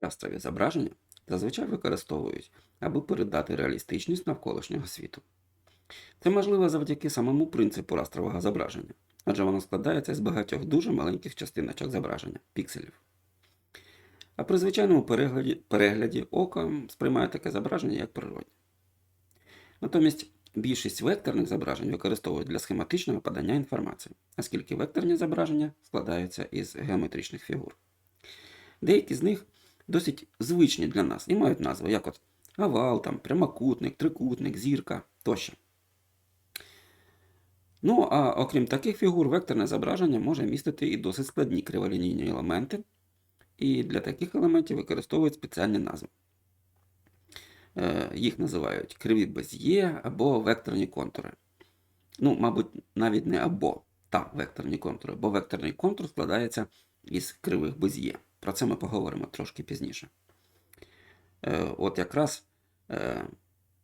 Растрові зображення зазвичай використовують, аби передати реалістичність навколишнього світу. Це можливо завдяки самому принципу растрового зображення, адже воно складається з багатьох дуже маленьких частиночок зображення пікселів. А при звичайному перегляді, перегляді око сприймає таке зображення як природне. Натомість більшість векторних зображень використовують для схематичного подання інформації, оскільки векторні зображення складаються із геометричних фігур. Деякі з них досить звичні для нас і мають назви, як от овал, там, прямокутник, трикутник, зірка тощо. Ну, а окрім таких фігур, векторне зображення може містити і досить складні криволінійні елементи, і для таких елементів використовують спеціальні назви. Е, Їх називають криві без'є або векторні контури. Ну, мабуть, навіть не або та векторні контури, бо векторний контур складається із кривих без'є. Про це ми поговоримо трошки пізніше. Е, От якраз е,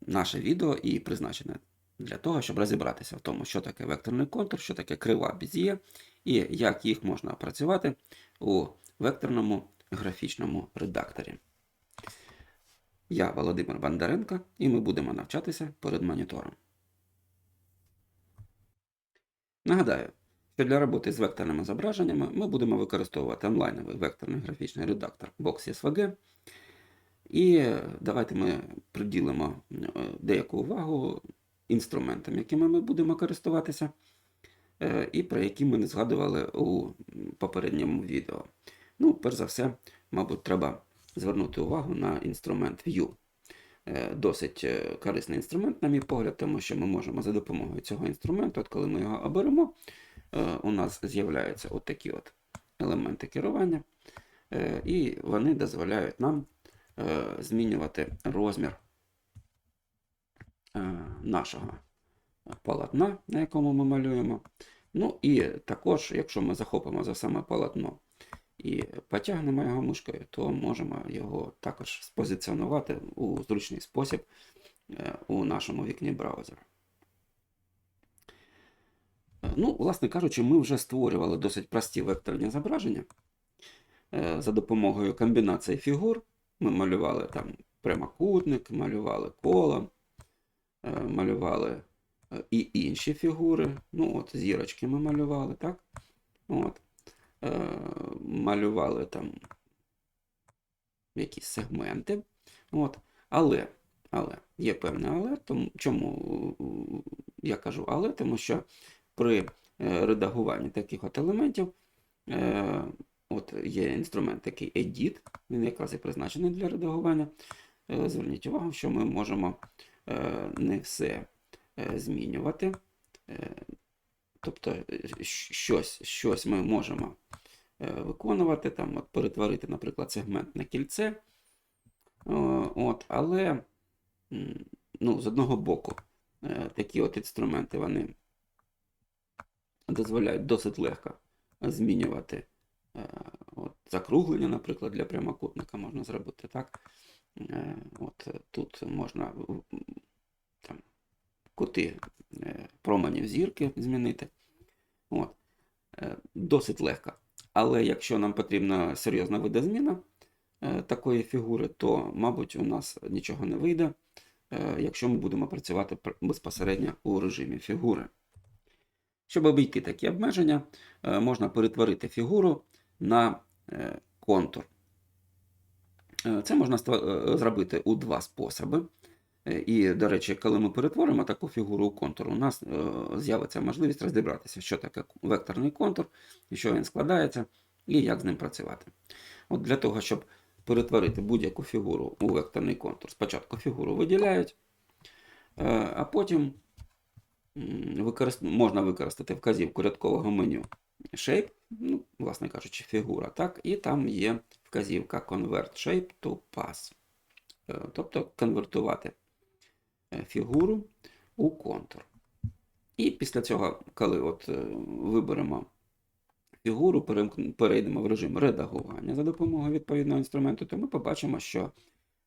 наше відео і призначене для того, щоб розібратися в тому, що таке векторний контур, що таке крива без'є, і як їх можна опрацювати у векторному графічному редакторі. Я Володимир Бондаренко, і ми будемо навчатися перед монітором. Нагадаю, для роботи з векторними зображеннями ми будемо використовувати онлайновий векторний графічний редактор BoxSVG. І давайте ми приділимо е, деяку увагу інструментам, якими ми будемо користуватися, е, і про які ми не згадували у попередньому відео. Ну, перш за все, мабуть, треба звернути увагу на інструмент View. Е, Досить е, корисний інструмент, на мій погляд, тому що ми можемо за допомогою цього інструменту, от коли ми його оберемо, е, у нас з'являються от такі от елементи керування, е, і вони дозволяють нам е, змінювати розмір е, нашого полотна, на якому ми малюємо. Ну і також, якщо ми захопимо за саме полотно і потягнемо його мишкою, то можемо його також спозиціонувати у зручний спосіб е, у нашому вікні браузера. Ну, власне кажучи, ми вже створювали досить прості векторні зображення. Е, За допомогою комбінації фігур ми малювали там прямокутник, малювали коло, е, малювали е, і інші фігури. Ну, от зірочки ми малювали, так? От. Малювали там якісь сегменти. От. Але, але є певне але. Тому, чому я кажу але? Тому що при е, редагуванні таких от елементів е, от є інструмент такий Edit, він якраз і призначений для редагування. Е, Зверніть увагу, що ми можемо не все змінювати. Тобто щось, щось ми можемо виконувати, там, от, перетворити, наприклад, сегмент на кільце. От, але ну, з одного боку такі от інструменти вони дозволяють досить легко змінювати е, от, закруглення, наприклад, для прямокутника можна зробити так. Е, От тут можна там, кути е, променів зірки змінити. От. Досить легко. Але якщо нам потрібна серйозна видозміна такої фігури, то, мабуть, у нас нічого не вийде, якщо ми будемо працювати безпосередньо у режимі фігури. Щоб обійти такі обмеження, е, можна перетворити фігуру на е, контур. Е, Це можна зробити у два способи. І, до речі, коли ми перетворимо таку фігуру у контур, у нас з'явиться можливість розібратися, що таке векторний контур, що він складається, і як з ним працювати. От для того, щоб перетворити будь-яку фігуру у векторний контур, спочатку фігуру виділяють, а потім використ... можна використати вказівку рядкового меню Shape, ну, власне кажучи, фігура, так, і там є вказівка Convert Shape to Pass. Е, Тобто конвертувати е, фігуру у контур. І після цього, коли от е, виберемо фігуру, перейдемо в режим редагування за допомогою відповідного інструменту, то ми побачимо, що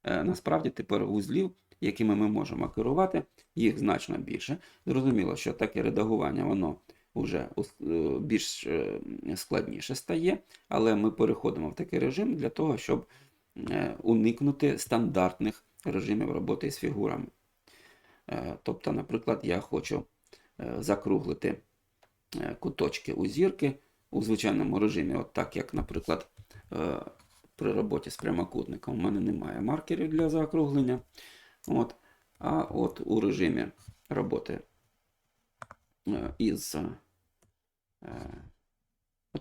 насправді тепер вузлів, якими ми можемо керувати, їх значно більше. Зрозуміло, що таке редагування, воно вже е, більш е, складніше стає, але ми переходимо в такий режим для того, щоб е, уникнути стандартних режимів роботи з фігурами. Тобто, наприклад, я хочу закруглити куточки у зірки у звичайному режимі, от так як, наприклад, при роботі з прямокутником у мене немає маркерів для закруглення. От. А от у режимі роботи е, із е,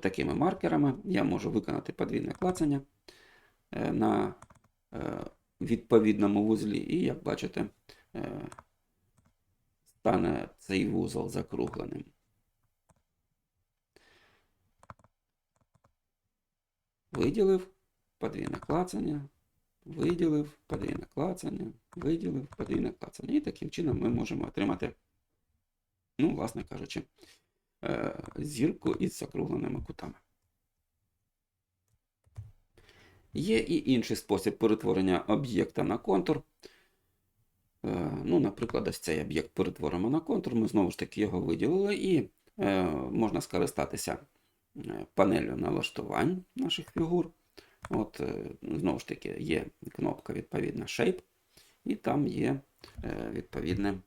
такими маркерами я можу виконати подвійне клацання е, на відповідному вузлі, і, як бачите, стане цей вузол закругленим. Виділив подвійне клацання, виділив подвійне клацання, виділив подвійне клацання. І таким чином ми можемо отримати, ну, власне кажучи, е, зірку із закругленими кутами. Є і інший спосіб перетворення об'єкта на контур. Е, Ну, наприклад, ось цей об'єкт перетворимо на контур. Ми знову ж таки його виділили, і е, можна скористатися панелью налаштувань наших фігур. От, знову ж таки, є кнопка відповідна Shape, і там є е, відповідне,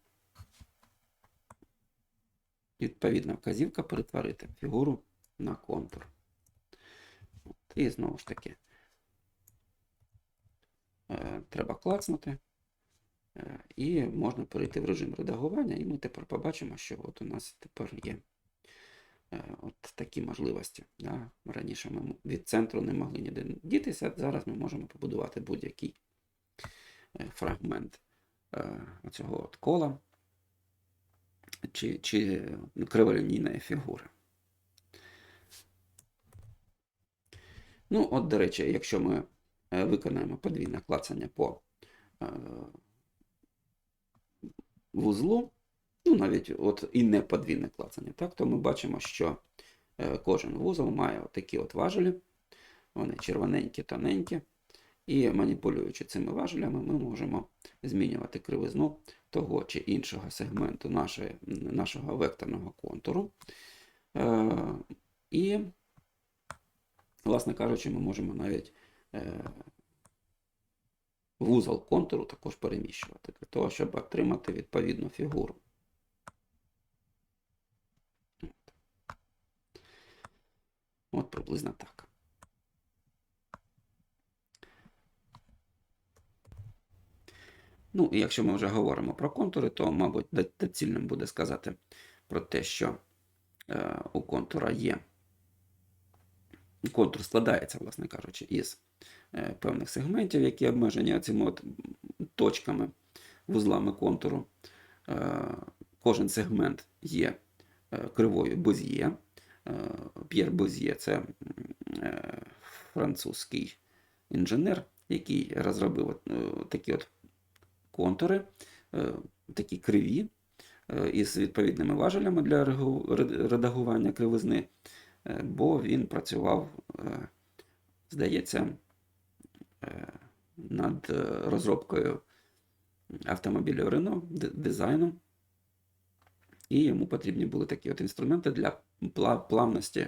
відповідна вказівка перетворити фігуру на контур. І знову ж таки, е, треба клацнути. Е, І можна перейти в режим редагування, і ми тепер побачимо, що от у нас тепер є от такі можливості. Раніше ми від центру не могли ніде дітися, зараз ми можемо побудувати будь-який фрагмент е, цього кола чи, чи криволінійної фігури. Ну, от, до речі, якщо ми е, виконаємо подвійне клацання по е, вузлу, ну навіть от і не подвійне клацання, так, то ми бачимо, що е, кожен вузол має такі от важелі, вони червоненькі, тоненькі, і маніпулюючи цими важелями, ми можемо змінювати кривизну того чи іншого сегменту нашої, нашого векторного контуру. Е, і, власне кажучи, ми можемо навіть е, вузол контуру також переміщувати для того, щоб отримати відповідну фігуру. От, приблизно так. Ну, і якщо ми вже говоримо про контури, то, мабуть, доцільним буде сказати про те, що е, у контура є. Контур складається, власне кажучи, із е, певних сегментів, які обмежені цими от точками, вузлами контуру. Е, Кожен сегмент є е, кривою Без'є. Е, П'єр Без'є це е, французький інженер, який розробив от, е, такі от контури, е, такі криві, е, із відповідними важелями для редагування кривизни, е, бо він працював, здається, над розробкою автомобілів Renault, д- дизайном. І йому потрібні були такі от інструменти для плавності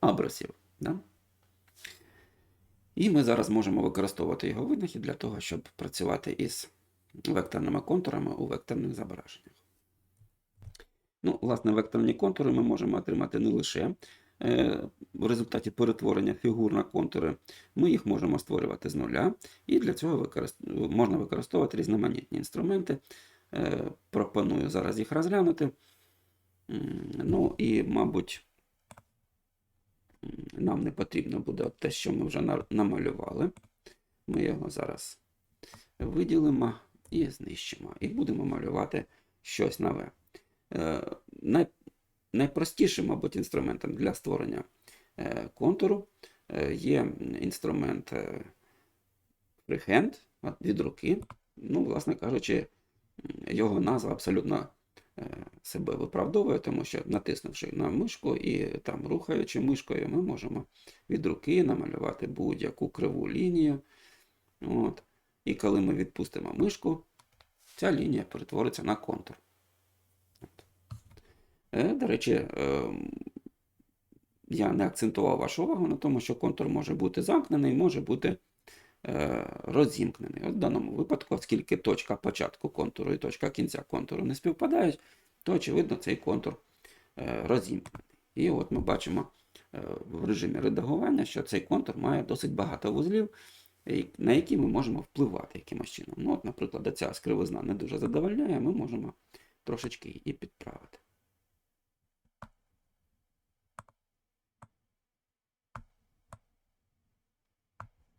абрисів. Да? І ми зараз можемо використовувати його винахід для того, щоб працювати із векторними контурами у векторних зображеннях. Ну, власне, векторні контури ми можемо отримати не лише е, в результаті перетворення фігур на контури, ми їх можемо створювати з нуля, і для цього використ- можна використовувати різноманітні інструменти. Е, пропоную зараз їх розглянути. Ну і, мабуть, нам не потрібно буде те, що ми вже намалювали. Ми його зараз виділимо і знищимо. І будемо малювати щось нове. Е, най, найпростішим, мабуть, інструментом для створення е, контуру е, є інструмент freehand від руки. Ну, власне кажучи, його назва абсолютно себе виправдовує, тому що натиснувши на мишку і там рухаючи мишкою, ми можемо від руки намалювати будь-яку криву лінію. От. І коли ми відпустимо мишку, ця лінія перетвориться на контур. Е, До речі, е, я не акцентував вашу увагу на тому, що контур може бути замкнений, може бути е, розімкнений. От в даному випадку, оскільки точка початку контуру і точка кінця контуру не співпадають, то очевидно цей контур е, розімкнений. І от ми бачимо в режимі редагування, що цей контур має досить багато вузлів, на які ми можемо впливати якимось чином. Ну, от, наприклад, ця скривизна не дуже задовольняє, ми можемо трошечки її підправити.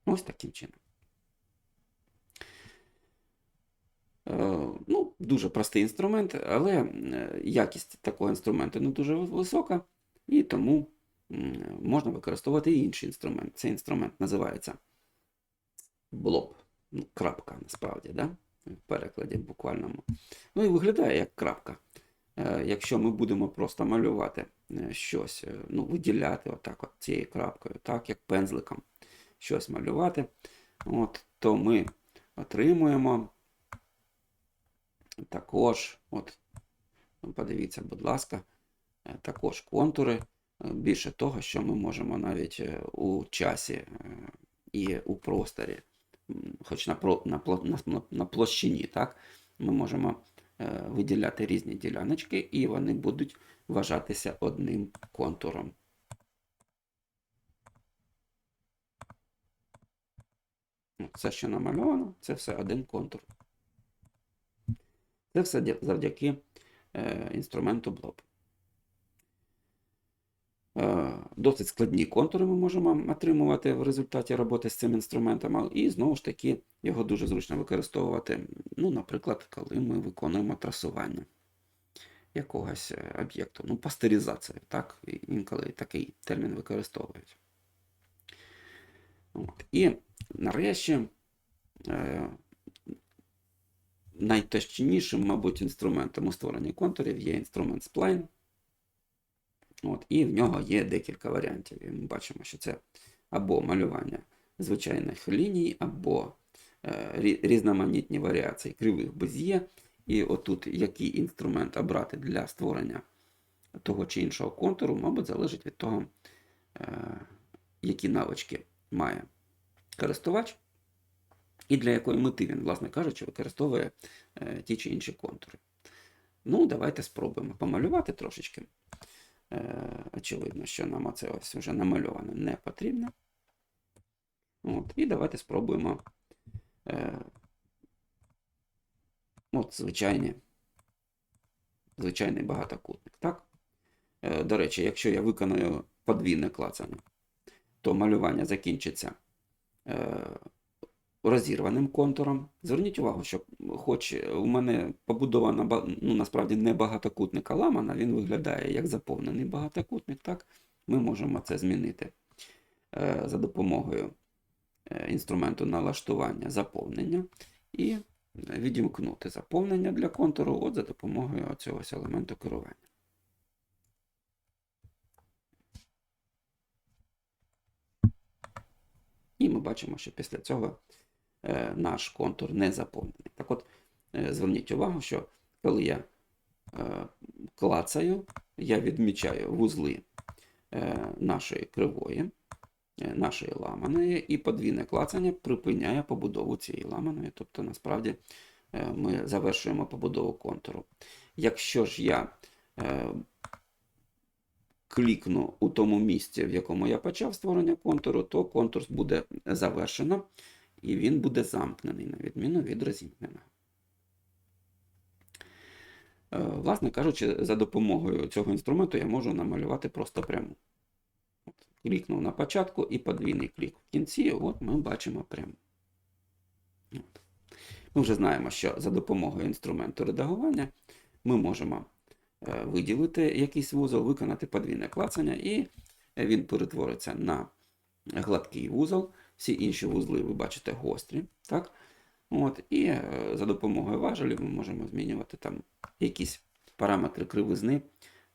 Ось таким чином. Е, Ну, дуже простий інструмент, але якість такого інструменту не дуже висока, і тому можна використовувати інший інструмент. Цей інструмент називається блоб. Ну, крапка насправді, да? в перекладі буквальному. Ну і виглядає як крапка. Е, Якщо ми будемо просто малювати е, щось, е, ну, виділяти отак от цією крапкою, так, як пензликом щось малювати, от, то ми отримуємо також, от, ну, подивіться, будь ласка, також контури. Більше того, що ми можемо навіть у часі і у просторі, хоч на, на, на, на площині, так, ми можемо е, виділяти різні діляночки, і вони будуть вважатися одним контуром. Ну, Все, що намальовано, це все один контур. Це все завдяки е, інструменту Blob. Е, Досить складні контури ми можемо отримувати в результаті роботи з цим інструментом, і знову ж таки його дуже зручно використовувати, ну, наприклад, коли ми виконуємо трасування якогось е, об'єкту, ну, пастеризацію, так, інколи такий термін використовують. От. І нарешті е, найточнішим, мабуть, інструментом у створенні контурів є інструмент Spline. От, і в нього є декілька варіантів. І ми бачимо, що це або малювання звичайних ліній, або е, різноманітні варіації кривих без'є. І отут який інструмент обрати для створення того чи іншого контуру, мабуть, залежить від того, е, які навички має користувач, і для якої мети він, власне кажучи, використовує е, ті чи інші контури. Ну, давайте спробуємо помалювати трошечки. Е, очевидно, що нам оце ось вже намальоване не потрібно. От, і давайте спробуємо е, от звичайні, звичайний багатокутник. Так? Е, до речі, якщо я виконую подвійне клацання, то малювання закінчиться е, розірваним контуром. Зверніть увагу, що хоч у мене побудована ну, насправді не багатокутник, а ламана, він виглядає як заповнений багатокутник. Так? Ми можемо це змінити е, за допомогою е, інструменту налаштування заповнення і відімкнути заповнення для контуру от за допомогою цього елементу керування. І ми бачимо, що після цього наш контур не заповнений. Так от, е, зверніть увагу, що коли я е, клацаю, я відмічаю вузли е, нашої кривої, е, нашої ламаної, і подвійне клацання припиняє побудову цієї ламаної. Тобто, насправді, е, ми завершуємо побудову контуру. Якщо ж я е, клікну у тому місці, в якому я почав створення контуру, то контур буде завершено і він буде замкнений, на відміну від розімкненого. Е, Власне кажучи, за допомогою цього інструменту я можу намалювати просто пряму. От, клікнув на початку і подвійний клік в кінці, от ми бачимо пряму. От. Ми вже знаємо, що за допомогою інструменту редагування ми можемо е, виділити якийсь вузол, виконати подвійне клацання, і він перетвориться на гладкий вузол. Всі інші вузли ви бачите гострі. Так? От, і е, за допомогою важелів ми можемо змінювати там якісь параметри кривизни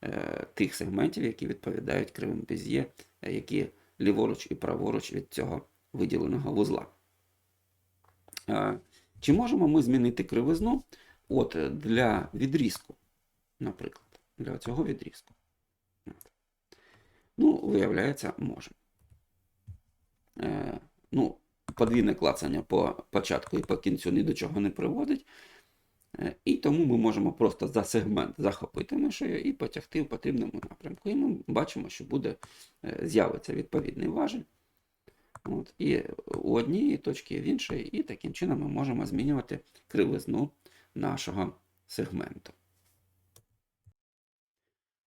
е, тих сегментів, які відповідають кривим без'є, е, які ліворуч і праворуч від цього виділеного вузла. Е, Чи можемо ми змінити кривизну от, е, для відрізку, наприклад, для цього відрізку? Ну, виявляється, можемо. Ну, подвійне клацання по початку і по кінцю ні до чого не приводить. Е, І тому ми можемо просто за сегмент захопити мишею і потягти в потрібному напрямку. І ми бачимо, що буде е, з'явиться відповідний важіль. От, і у однієї точки, в іншої, і таким чином ми можемо змінювати кривизну нашого сегменту.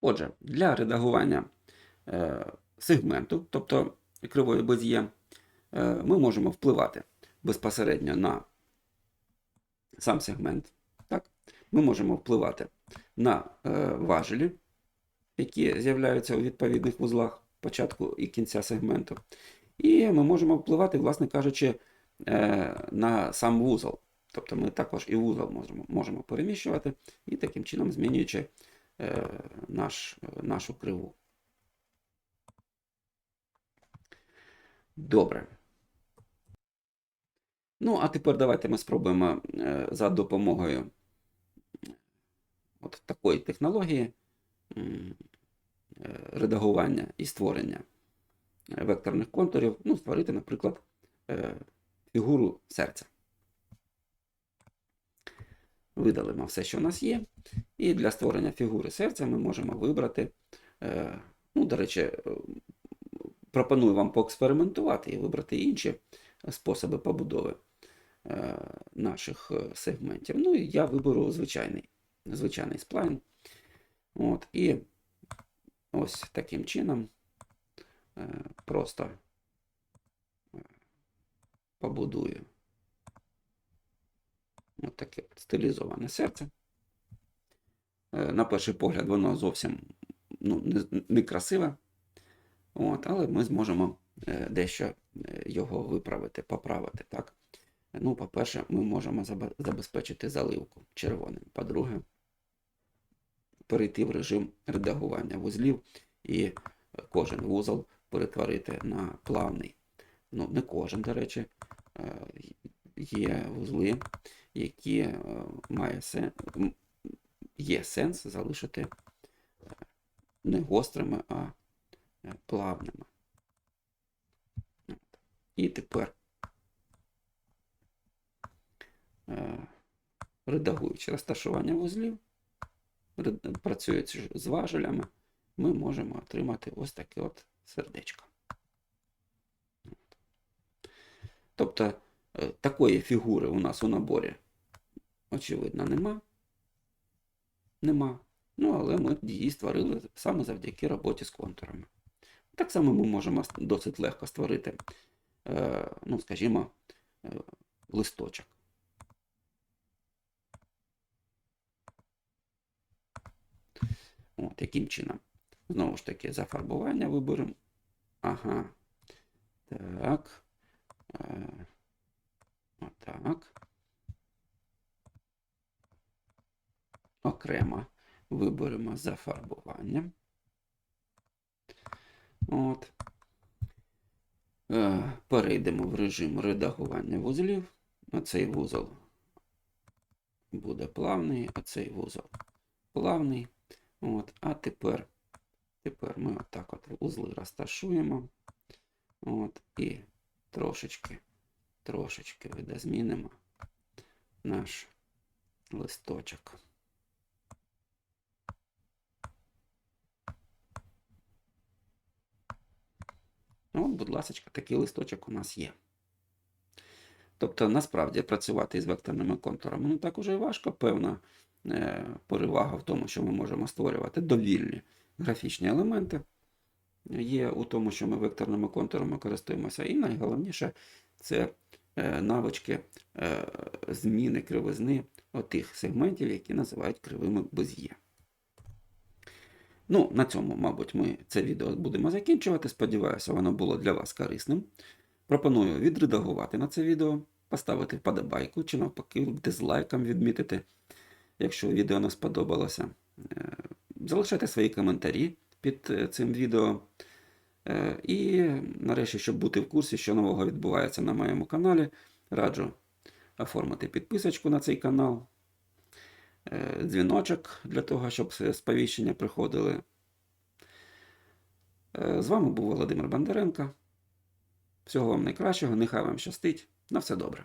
Отже, для редагування е, сегменту, тобто кривої без'є, е, ми можемо впливати безпосередньо на сам сегмент. Так? Ми можемо впливати на е, важелі, які з'являються у відповідних вузлах початку і кінця сегменту. І ми можемо впливати, власне кажучи, е, на сам вузол. Тобто ми також і вузол можемо, можемо переміщувати і таким чином змінюючи е, наш, нашу криву. Добре. Ну, а тепер давайте ми спробуємо е, за допомогою от такої технології е, редагування і створення векторних контурів, ну, створити, наприклад, е, фігуру серця. Видалимо все, що у нас є. І для створення фігури серця ми можемо вибрати, ну, до речі, пропоную вам поекспериментувати і вибрати інші способи побудови наших е, сегментів. Ну і я виберу звичайний, звичайний сплайн. От, і ось таким чином е, просто е, побудую от таке стилізоване серце. Е, На перший погляд, воно зовсім ну, не, не красиве. От, але ми зможемо е, дещо е, його виправити, поправити. Так? Ну, по-перше, ми можемо забезпечити заливку червоним. По-друге, перейти в режим редагування вузлів і кожен вузол перетворити на плавний. Ну, не кожен, до речі, Е, є вузли, які е, має сен... є сенс залишити е, не гострими, а плавними. І тепер, е, редагуючи розташування вузлів, працюючи з важелями, ми можемо отримати ось таке от сердечко. Тобто е, такої фігури у нас у наборі, очевидно, нема. Нема. Ну, але ми її створили саме завдяки роботі з контурами. Так само ми можемо досить легко створити, е, ну, скажімо, е, листочок. От, яким чином? Знову ж таки, зафарбування виберемо. Ага. Так. Е, отак. Окремо виберемо зафарбування. От. Е, Перейдемо в режим редагування вузлів. Оцей вузол буде плавний, оцей вузол плавний. От. А тепер, тепер ми отак от вузли розташуємо. От. І трошечки, трошечки видозмінимо наш листочок. Ну, от, будь ласка, такий листочок у нас є. Тобто, насправді, працювати із векторними контурами не так уже важко. Певна е, перевага в тому, що ми можемо створювати довільні графічні елементи. Є у тому, що ми векторними контурами користуємося. І найголовніше це е, навички е, зміни кривизни отих сегментів, які називають кривими без'є. Ну, на цьому, мабуть, ми це відео будемо закінчувати. Сподіваюся, воно було для вас корисним. Пропоную відредагувати на це відео, поставити вподобайку чи навпаки дизлайком відмітити, якщо відео не сподобалося. Е, Залишайте свої коментарі під е, цим відео. Е, І нарешті, щоб бути в курсі, що нового відбувається на моєму каналі, раджу оформити підписочку на цей канал, дзвіночок для того, щоб сповіщення приходили. З вами був Володимир Бондаренко. Всього вам найкращого, нехай вам щастить. На все добре.